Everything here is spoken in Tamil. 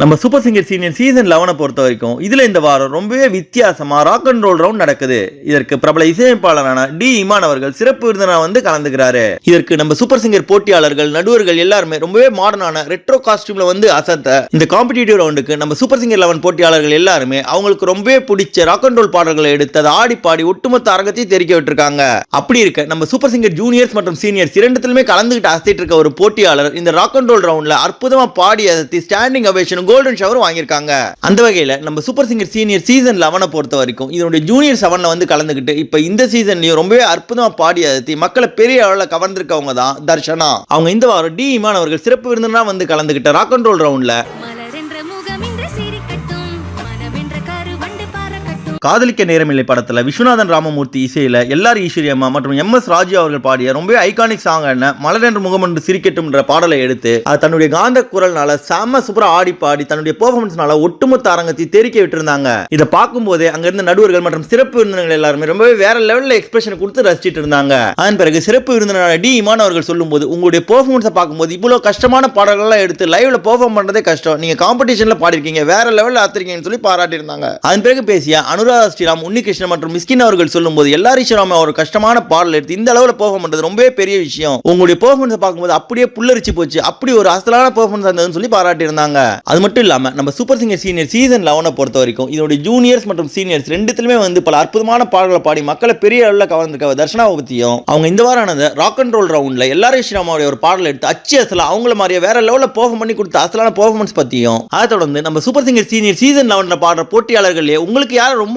நம்ம சூப்பர் சிங்கர் சீனியர் சீசன் லெவனை பொறுத்த வரைக்கும் இதில் இந்த வாரம் ரொம்பவே வித்தியாசமாக ராக் அண்ட் ரோல் ரவுண்ட் நடக்குது. இதற்கு பிரபல இசையமைப்பாளரான டி இமான் அவர்கள் சிறப்பு விருந்தினரா வந்து கலந்துக்கிறாரு. இதற்கு நம்ம சூப்பர் சிங்கர் போட்டியாளர்கள் நடுவர்கள் எல்லாருமே ரொம்பவே மாடர்னான ரெட்ரோ காஸ்டியூம்ல வந்து அசத்த இந்த காம்படிட்டிவ் ரவுண்டுக்கு நம்ம சூப்பர் சிங்கர் லெவன் போட்டியாளர்கள் எல்லாருமே அவங்களுக்கு ரொம்பவே பிடிச்ச ராக் அண்ட் ரோல் பாடல்களை எடுத்து அதை ஆடி பாடி ஒட்டுமொத்த அரங்கத்தையும் தெரிக்க விட்டுருக்காங்க. அப்படி இருக்க நம்ம சூப்பர் சிங்கர் ஜூனியர்ஸ் மற்றும் சீனியர்ஸ் இரண்டுத்திலுமே கலந்துகிட்டு அசத்திட்டு இருக்க ஒரு போட்டியாளர் இந்த ராக் அண்ட் ரோல் ரவுண்ட்ல அற்புதமாக பாடி அசத்தி ஸ்டாண்டிங் அவேஷனுக்கு கோல்டன் ஷவர் வாங்கியிருக்காங்க. அந்த வகையில் நம்ம சூப்பர் சிங்கர் சீனியர் சீசன் லெவனை பொறுத்த வரைக்கும் இதனுடைய ஜூனியர் செவனில் வந்து கலந்துக்கிட்டு இப்போ இந்த சீசன்லையும் ரொம்பவே அற்புதமாக பாடி அசத்தி மக்களை பெரிய அளவில் கவர்ந்திருக்கவங்க தான் தர்ஷனா. அவங்க இந்த வாரம் டி இமான் அவர்கள் சிறப்பு விருந்தினா வந்து கலந்துக்கிட்ட ராக் அண்ட் ரோல் ரவுண்டில் காதலிக்க நேரமில்லை படத்தில். விஸ்வநாதன் ராமமூர்த்தி இசையில எல்லார் ஈஸ்வரியம்மா மற்றும் எம் எஸ் ராஜு அவர்கள் பாடிய ரொம்ப ஐகானிக் சாங் என்ன? மலரென்று முகம் என்று சிரிக்கட்டும்ன்ற பாடலை எடுத்து அது தன்னுடைய காந்த குரல்னால செம்ம சூப்பரா ஆடி பாடி தன்னுடைய பெர்ஃபார்மன்ஸ்னால ஒட்டுமொத்த அரங்கத்தை தெரிக்க விட்டுருந்தாங்க. இதை பார்க்கும்போதே அங்கிருந்த நடுவர்கள் மற்றும் சிறப்பு விருந்தினர்கள் எல்லாருமே ரொம்பவே வேற லெவல்ல எக்ஸ்பிரஷன் கொடுத்து ரசிச்சிட்டு இருந்தாங்க. அதன் பிறகு சிறப்பு விருந்தினரான டி இமான் அவர்கள் சொல்லும்போது உங்களுடைய பெர்ஃபார்மன்ஸை பார்க்கும்போது இவ்வளவு கஷ்டமான பாடல்கள்லாம் எடுத்து லைவ்ல பெர்ஃபார்ம் பண்றதே கஷ்டம். நீங்க காம்படிஷன்ல பாடிருக்கீங்க வேற லெவலில் ஆத்திருக்கீங்கன்னு சொல்லி பாராட்டியிருந்தாங்க. அதன் பிறகு பேசிய அனுராதா ஸ்ரீராம் உன்னிகிருஷ்ணன் மற்றும் மிஸ்கின் அவர்கள் சொல்லும்போது எல்லாரும் ஸ்ரீராம் ஒரு கஷ்டமான பாடல் எடுத்து இந்த அளவில் பெர்ஃபார்ம் பண்றது ரொம்பவே பெரிய விஷயம். உங்களுடைய பெர்ஃபார்மன்ஸ் பார்க்கும்போது அப்படியே புல்லரிச்சு போச்சு. அப்படி ஒரு அசலான பெர்ஃபார்மன்ஸ் இருந்ததுன்னு சொல்லி பாராட்டியிருந்தாங்க. அது மட்டும் இல்லாம நம்ம சூப்பர் சிங்கர் சீனியர் சீசன் லெவனை பொறுத்த வரைக்கும் இதனுடைய ஜூனியர்ஸ் மற்றும் சீனியர்ஸ் ரெண்டுத்திலுமே வந்து பல அற்புதமான பாடல்களை பாடி மக்களை பெரிய அளவில் கவர்ந்திருக்க தர்ஷனாவை பற்றியும் அவங்க இந்த வாரம் ராக் அண்ட் ரோல் ரவுண்ட்ல எல்லாரும் ஸ்ரீராமாவுடைய ஒரு பாடல் எடுத்து அச்சு அசலா அவங்கள மாதிரியே வேற லெவலில் பெர்ஃபார்ம் பண்ணி கொடுத்த அசலான பெர்ஃபார்மன்ஸ் பத்தியும் அதை தொடர்ந்து நம்ம சூப்பர் சிங்கர் சீனியர் சீசன் லெவனில் பாடுற போட்டியாளர்களே உங்களுக்கு யாரை